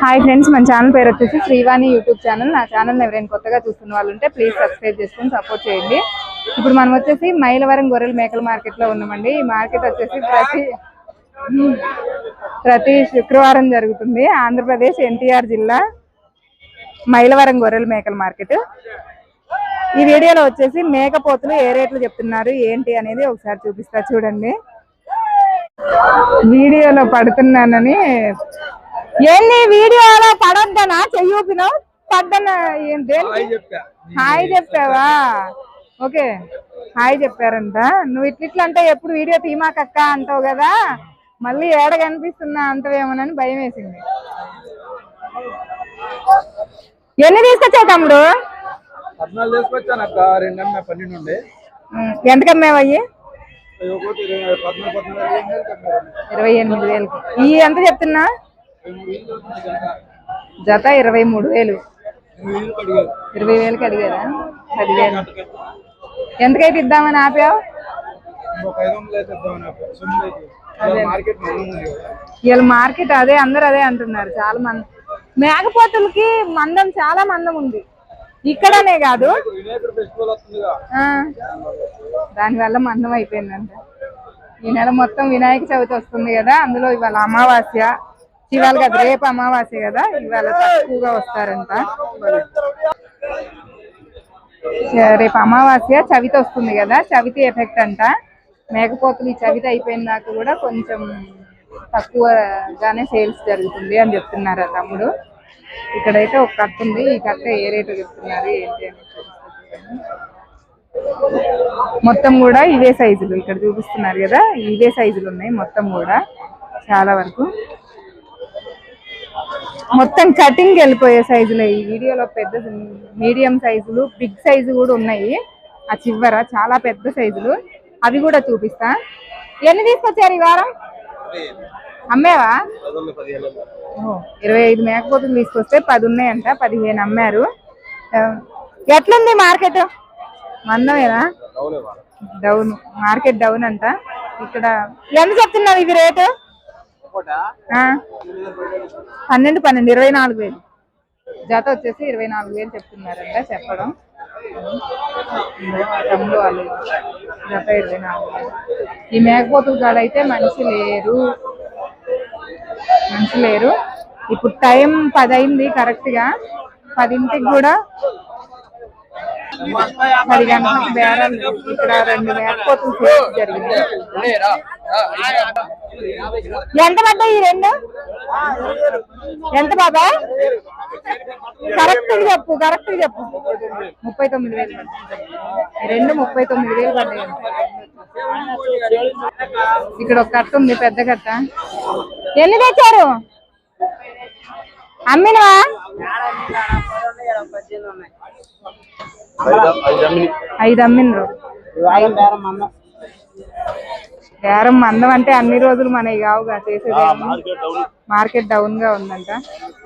Hi friends మన channel పేరు వచ్చేసి శ్రీవాణి యూట్యూబ్ ఛానల్. నా ఛానల్ ఎవరైనా కొత్తగా చూస్తున్న వాళ్ళు ఉంటే ప్లీజ్ సబ్స్క్రైబ్ చేసుకొని సపోర్ట్ చేయండి. ఇప్పుడు మనం వచ్చేసి మైలవరం గొర్రెల మేకల మార్కెట్లో ఉన్నామండి. ఈ మార్కెట్ వచ్చేసి ప్రతి ప్రతి శుక్రవారం జరుగుతుంది. ఆంధ్రప్రదేశ్ ఎన్టీఆర్ జిల్లా మైలవరం గొర్రెల మేకల మార్కెట్. ఈ వీడియోలో వచ్చేసి మేకపోతులు ఏ రేట్లు చెప్తున్నారు ఏంటి అనేది ఒకసారి చూపిస్తా చూడండి. వీడియోలో పడుతున్నానని ఏంది వీడియోలో పడొద్దనా? పడ్డన దేనికి హాయ్ చెప్పావా? ఓకే. హాయ్ చెప్పారంట. నువ్వు ఇట్లిట్లా అంటే ఎప్పుడు వీడియో తీమాకక్క అంటావు కదా? మళ్ళీ ఏడ కనిపిస్తున్నా అంటావేమోనని భయం వేసింది ఎన్ని తీసుకొచ్చావు తమ్ముడు? పద్నాలుగు తీసుకొచ్చాను అక్క. రెండు అమ్మాయి పన్నెండు ఉండే. ఉమ్, ఎంతకు అమ్మేవయ్యి? ఒకటి ఇరవై పద్నాలుగు పద్నాలుగు ఏం లేదు అక్క. ఇరవై ఎనిమిది వేలకి. ఈ ఎంత చెప్తున్నా? జత ఇరవై మూడు వేలు. ఇరవై వేలకి అడిగారా? పదివేలు ఎంతకైతే ఇద్దామని ఆపావు? ఇంకొక ఇవాళ మార్కెట్ అదే అందరు అదే అంటున్నారు చాలా మంది. మేకపోతులకి మందం చాలా మందం ఉంది. ఇక్కడనే కాదు. దానివల్ల మందం అయిపోయిందంట. ఈ నెల మొత్తం వినాయక చవితి వస్తుంది కదా అందులో ఇవాళ అమావాస్య. ఇవాళ కదా రేపు అమావాస్య కదా ఇవాళ తక్కువగా వస్తారంట. రేపు అమావాస్య చవితి వస్తుంది కదా చవితి ఎఫెక్ట్ అంట. మేకపోతులు ఈ చవితి అయిపోయిన దాకా కూడా కొంచెం తక్కువగానే సేల్స్ జరుగుతుంది అని చెప్తున్నారు ఆ తమ్ముడు. ఇక్కడైతే ఒక కట్ట ఉంది ఈ కట్ట ఏ రేటు చెప్తున్నారు ఏంటి అని మొత్తం కూడా ఇవే సైజులు ఇక్కడ చూపిస్తున్నారు కదా ఇవే సైజులు ఉన్నాయి మొత్తం కూడా చాలా వరకు. మొత్తం కటింగ్ వెళ్ళిపోయే సైజులే ఈ వీడియోలో పెద్ద మీడియం సైజులు బిగ్ సైజు కూడా ఉన్నాయి. ఆ చివర చాలా పెద్ద సైజులు అవి కూడా చూపిస్తా. ఎన్ని తీసుకొచ్చారు ఈ వారం? అమ్మేవా? ఇరవై ఐదు మేకపోతులు తీసుకొస్తే పది ఉన్నాయంట పదిహేను అమ్మారు. ఎట్లుంది మార్కెట్ మందమేనా? డౌన్ మార్కెట్ డౌన్ అంట. ఇక్కడ ఎంత చెప్తున్నారు ఇది రేటు? పన్నెండు పన్నెండు ఇరవై నాలుగు వేలు. జత వచ్చేసి ఇరవై నాలుగు వేలు చెప్తున్నారంట చెప్పడం. తమ్ముడు వాళ్ళు జత ఇరవై నాలుగు వేలు. ఈ మేకపోతుల కాడ అయితే మనిషి లేరు. మనిషి లేరు. ఇప్పుడు టైం పది అయింది కరెక్ట్గా పదింటికి కూడా పది గంటలకు బేరాలు. ఇక్కడ రెండు మేకపోతులు జరిగింది. ఎంత పడ్డాయి ఈ రెండు? ఎంత బాబా? కరెక్ట్ చెప్పు కరెక్ట్ చెప్పు. ముప్పై తొమ్మిది వేలు రెండు ముప్పై తొమ్మిది వేలు పడ్డాయి. ఇక్కడ ఒక కట్ట ఉంది పెద్ద కట్ట. ఎన్ని తెచ్చారు? అమ్మినవా? ఐదు అమ్మినరు. బేరం మందం అంటే అన్ని రోజులు మనకి కావుగా చేసేది మార్కెట్ డౌన్. గా ఉందంట.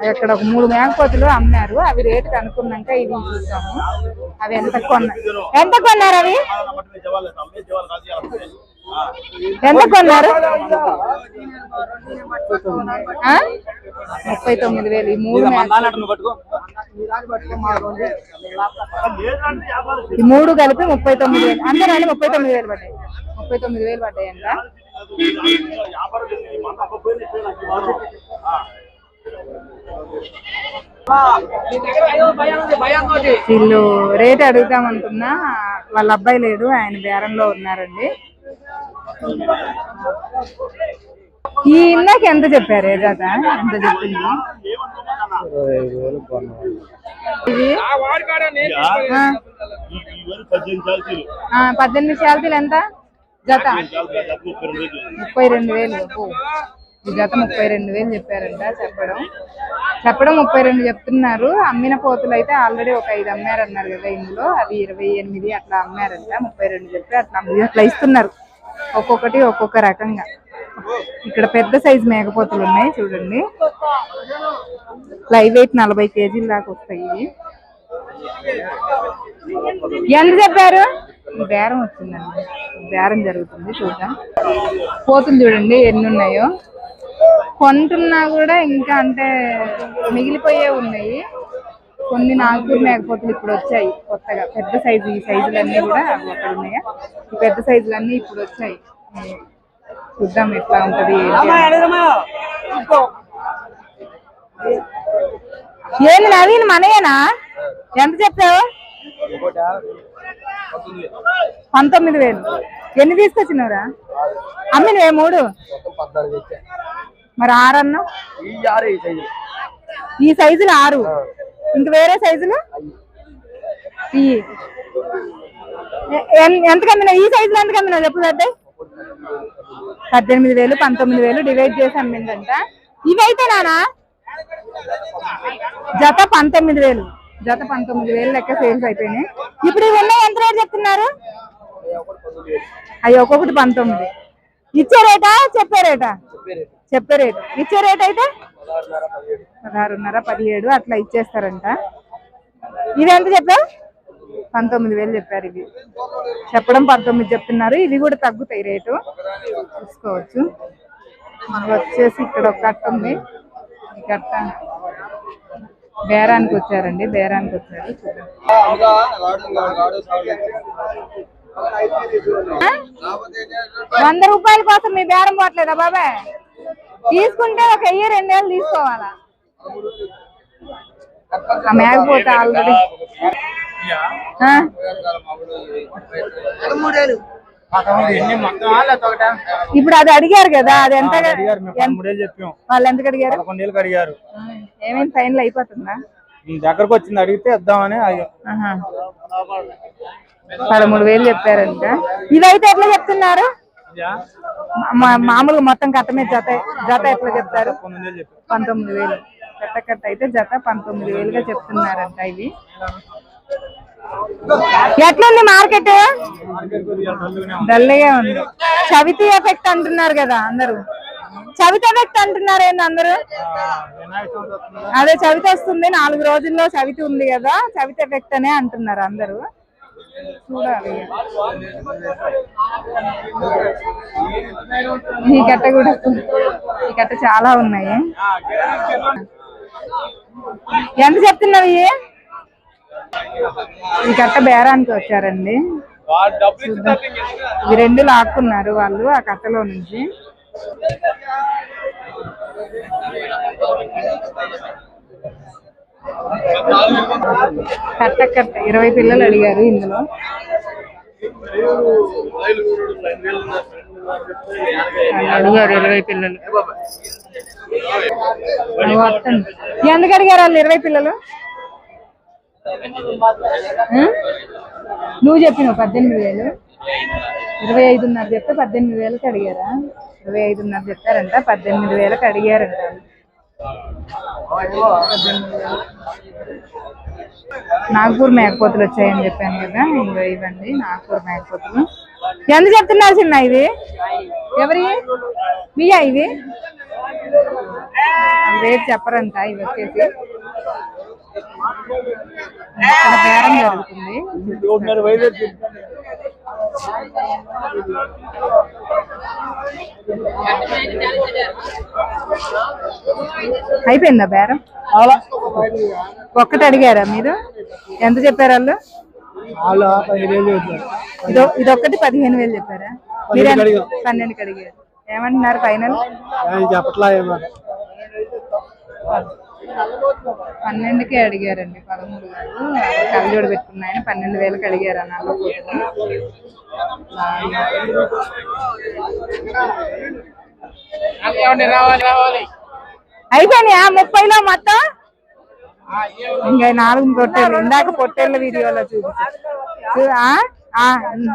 అక్కడ ఒక మూడు మేకపోతులు అమ్మారు. అవి రేటు కనుక్కున్నాక ఇవి చూసాము. అవి ఎంత కొన్నారు ఎంత కొన్నారు అవి? ఎంత కొన్నారు? ముప్పై తొమ్మిది వేలు ఈ మూడు ఈ మూడు కలిపి ముప్పై తొమ్మిది వేలు. అంతేనండి ముప్పై తొమ్మిది వేలు పడ్డాయి. ముప్పై తొమ్మిది వేలు పడ్డాయి అంట వీళ్ళు రేట్ అడుగుదాం అనుకున్నా వాళ్ళ అబ్బాయి లేడు ఆయన బేరంలో ఉన్నారండి. ఈ ఇందాక ఎంత చెప్పారు ఏ జాత? ఎంత చెప్పింది ఆ. పద్దెనిమిది శాలరీలు ఎంత? జత? ముప్పై రెండు వేలు. ఈ జత ముప్పై రెండు వేలు చెప్పారంట చెప్పడం. చెప్పడం ముప్పై రెండు చెప్తున్నారు. అమ్మిన పోతులు అయితే ఆల్రెడీ ఒక ఐదు అమ్మారు అన్నారు కదా ఇందులో. అవి ఇరవై ఎనిమిది అట్లా అమ్మారంట. ముప్పై రెండు చెప్పి అట్లా అట్లా ఇస్తున్నారు. ఒక్కొక్కటి ఒక్కొక్క రకంగా. ఇక్కడ పెద్ద సైజు మేకపోతలు ఉన్నాయి చూడండి. లైవ్ వెయిట్ నలభై కేజీల దాకా వస్తాయి ఇవి. ఎంత చెప్పారు? బేరం వచ్చిందండి. బేరం జరుగుతుంది చూద్దాం. పోతులు చూడండి ఎన్ని ఉన్నాయో. కొంటున్నా కూడా ఇంకా అంటే మిగిలిపోయే ఉన్నాయి. కొన్ని నాగపూర్ మేకపోతులు ఇప్పుడు వచ్చాయి కొత్తగా. పెద్ద సైజు ఈ సైజులన్నీ కూడా అక్కడ ఉన్నాయా ఈ పెద్ద సైజులన్నీ ఇప్పుడు వచ్చాయి. చూద్దాం ఎట్లా ఉంటది. ఏంది నవీన్ మనయేనా? ఎంత చెప్పావు? పంతొమ్మిది వేలు. ఎన్ని తీసుకొచ్చినవరా? అమ్మినవే మూడు? మరి ఆరన్నా? ఈ సైజులు ఆరు. ఇంక వేరే సైజులు? ఈ. ఎంత కమ్మినావు ఈ సైజులో ఎంత కమ్మినావు చెప్పు పెద్ద పద్దెనిమిది వేలు పంతొమ్మిది వేలు డివైడ్ చేసి అమ్మిందంట. ఇవైతే నానా? జత పంతొమ్మిది వేలు. జత పంతొమ్మిది వేలు లెక్క సేల్స్ అయిపోయినాయి. ఇప్పుడు ఇవి ఉన్నాయి ఎంత రేటు చెప్తున్నారు? అవి ఒక్కొక్కటి పంతొమ్మిది. ఇచ్చే రేటా చెప్పే రేటా? చెప్పే రేటు. ఇచ్చే రేట్ అయితే? పదహారున్నర పదిహేడు అట్లా ఇచ్చేస్తారంట. ఇది ఎంత చెప్పావు పంతొమ్మిది వేలు చెప్పారు ఇవి. చెప్పడం పంతొమ్మిది చెప్తున్నారు. ఇవి కూడా తగ్గుతాయి రేటు. చూసుకోవచ్చు. మనకు వచ్చేసి ఇక్కడ ఒక కట్ట ఉంది. ఈ కట్ట బేరానికి వచ్చారండి. బేరానికి వచ్చారు. వంద రూపాయల కోసం మీ బేరం పోవట్లేదా బాబాయ్? తీసుకుంటే ఒక వెయ్యి రెండేళ్ళు తీసుకోవాలా? మేకపోతే ఆల్రెడీ? ఇప్పుడు అది అడిగారు కదా అది ఎంత వాళ్ళు ఎంతకు అడిగారు? పదకొండేళ్ళకి అడిగారు. ఏమైంది ఫైనల్ అయిపోతుందా? మీ దగ్గరకు వచ్చింది అడిగితే ఇద్దామని అయ్యో. పదమూడు వేలు చెప్పారంట. ఇదైతే ఎట్లా చెప్తున్నారు? మామూలుగా మొత్తం కట్ట మీద జత జత ఎట్లా చెప్తారు? పంతొమ్మిది వేలు కట్ట కట్ట అయితే జత పంతొమ్మిది వేలుగా చెప్తున్నారంట ఇవి. ఎట్లుంది మార్కెట్. డల్గా ఉంది. చవితి ఎఫెక్ట్ అంటున్నారు కదా అందరూ. చవితి ఎఫెక్ట్ అంటున్నారు ఏంది అందరూ. అదే చవితి వస్తుంది. నాలుగు రోజుల్లో చవితి ఉంది కదా. చవితి ఎఫెక్ట్ అనే అంటున్నారు అందరూ. ఈ కట్ట కూడా ఈ కట్ట చాలా ఉన్నాయి. ఎంత చెప్తున్నావు ఈ కట్ట బేరానికి వచ్చారండి. ఇవి రెండు లాక్కున్నారు వాళ్ళు ఆ కట్టలో నుంచి. కట్ట కట్ట ఇరవై పిల్లలు అడిగారు ఇందులో. అడిగారు ఇరవై పిల్లలు. ఎందుకు అడిగారు వాళ్ళు ఇరవై పిల్లలు? నువ్వు చెప్పినావు పద్దెనిమిది వేలు. ఇరవై ఐదున్నర చెప్తే పద్దెనిమిది వేలకు అడిగారా? ఇరవై ఐదున్నర చెప్పారంట పద్దెనిమిది వేలకు అడిగారంట. నాగపూర్ మేకపోతులు వచ్చాయని చెప్పాను కదా ఇంకా ఇవ్వండి నాగపూర్ మేకపోతులు. ఎంత చెప్తున్నారు చిన్న ఇవి? ఎవరి? మీయా ఇవి? రేట్ చెప్పరంట ఇవి వచ్చేసి. బేరం జరుగుతుంది. అయిపోయిందా బేరం? అలా. ఒక్కటి అడిగారా మీరు? ఎంత చెప్పారు వాళ్ళు? ఇదో ఇదొక్కటి పదిహేను వేలు చెప్పారా? మీరు. పన్నెండుకి అడిగారు? ఏమంటున్నారు ఫైనల్? చెప్పట్లా పన్నెండుకే అడిగారండి పదమూడు వేలు కళ్ళజోడు పెట్టుకున్న ఆయన పన్నెండు వేలకు అడిగారు అన్న రావాలి రావాలి అయిపోయినాయా ముప్పైలో మొత్తం ఇంకా నాలుగు పొట్టేళ్ళు ఇందాక పొట్టేళ్ళ వీడియోలో చూపించారు చూ- ఆ? ఆ, ఉమ్.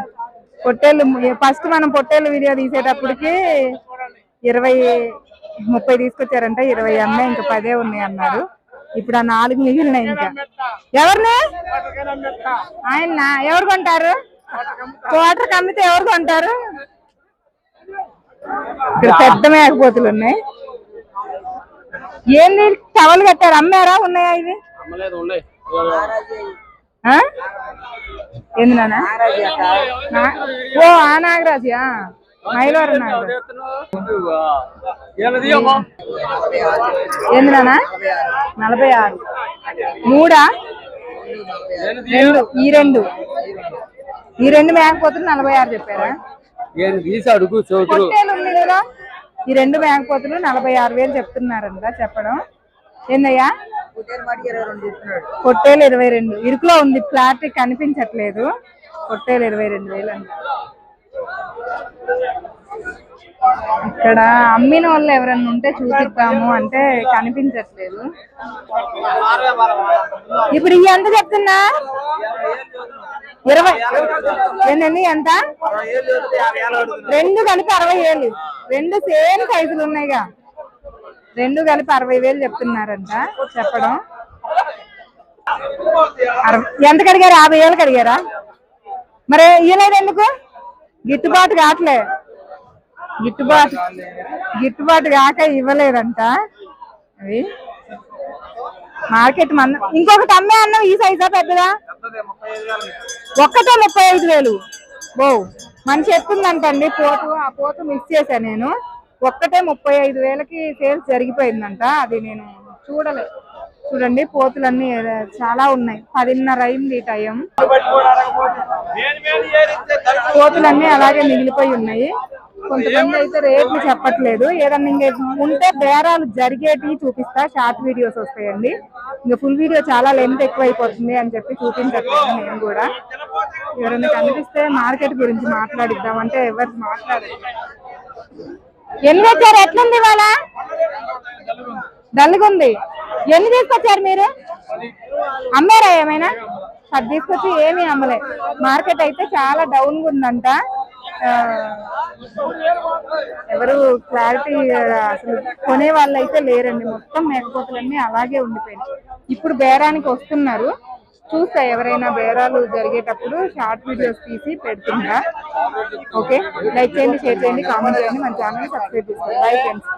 పొట్టేళ్ళు ఫస్ట్ మనం పొట్టేళ్ళ వీడియో తీసేటప్పటికి ఇరవై ముప్పై తీసుకొచ్చారంట ఇరవై అమ్మాయి ఇంకా పదే ఉన్నాయి అన్నారు. ఇప్పుడు ఆ నాలుగు మిగిలినాయి ఇంకా. ఎవరిని? ఆయన ఎవరు కొంటారు? కోటర్ కమ్మితే ఎవరు కొంటారు? ఇక్కడ పెద్ద మేకపోతులు ఉన్నాయి. ఏంది? టవల్ కట్టారు. అమ్మారా? ఉన్నాయా ఇవి? ఏంది నాన్న? ఓ ఆ నాగరాజా? మైలవరం నాయుడు ఏందినా నలభై ఆరు. మూడా? రెండు. ఈ రెండు. ఈ రెండు మేకపోతులు నలభై ఆరు చెప్పారా? అడుగు పొట్టేలు ఉంది కదా. ఈ రెండు మేకపోతులు నలభై ఆరు వేలు చెప్తున్నారంట చెప్పడం. ఏందయ్యా? పొట్టేలు ఇరవై రెండు. ఇరుకులో ఉంది ఫ్లాట్ కనిపించట్లేదు. పొట్టేలు ఇరవై రెండు వేలు అంట. ఇక్కడ అమ్మిన వాళ్ళు ఎవరన్నా ఉంటే చూపిస్తాము అంటే కనిపించట్లేదు. ఇప్పుడు ఇవి ఎంత చెప్తున్నా? ఇరవై. ఏంటండి ఎంత? రెండు కలిపి అరవై వేలు రెండు సేమ్ సైజులు ఉన్నాయిగా. రెండు కలిపి అరవై వేలు చెప్తున్నారంట చెప్పడం. అరవై ఎంత కడిగారు? యాభై వేలు అడిగారా మరి ఇవ్వలేదు ఎందుకు? గిట్టుబాటు కావట్లే. గిట్టుబాటు గిట్టుబాటు కాక ఇవ్వలేదంట. అవి. మార్కెట్ మంద ఇంకొకటి అమ్మే అన్నం ఈ సైజా పెద్దదా? ఒక్కటే ముప్పై ఐదు వేలు. ఓ మనిషి ఎత్తుందంటండి పోతు ఆ పోతు మిస్ చేశా నేను. ఒక్కటే ముప్పై ఐదు వేలకి సేల్స్ జరిగిపోయిందంట. అది నేను చూడలేదు చూడండి పోతులన్నీ చాలా ఉన్నాయి. పదిన్నర అయింది టైం. పోతులన్నీ అలాగే మిగిలిపోయి ఉన్నాయి. కొంతమంది అయితే రేట్లు చెప్పట్లేదు. ఏదన్నా ఇంకా ఉంటే బేరాలు జరిగేటివి చూపిస్తా. షార్ట్ వీడియోస్ వస్తాయండి. ఇంకా ఫుల్ వీడియో చాలా లెంత్ ఎక్కువ అయిపోతుంది అని చెప్పి చూపించట్లేదు నేను కూడా. ఎవరైనా కనిపిస్తే మార్కెట్ గురించి మాట్లాడిద్దాం అంటే ఎవరు మాట్లాడరు. ఎన్ని వచ్చారు ఎట్లుంది వాళ్ళ ఉంది ఎన్ని తీసుకొచ్చారు మీరు? అమ్మారా ఏమైనా? అది తీసుకొచ్చి ఏమీ అమ్మలే. మార్కెట్ అయితే చాలా డౌన్గా ఉందంట ఎవరు క్లారిటీ అసలు కొనే వాళ్ళు అయితే లేరండి. మొత్తం మేకపోతులన్నీ అలాగే ఉండిపోయింది ఇప్పుడు బేరానికి వస్తున్నారు. చూస్తా ఎవరైనా బేరాలు జరిగేటప్పుడు షార్ట్ వీడియోస్ తీసి పెడుతుందా? ఓకే. లైక్ చేయండి షేర్ చేయండి కామెంట్ చేయండి. మన ఛానల్ సబ్స్క్రైబ్ చేసుకోండి. Bye friends.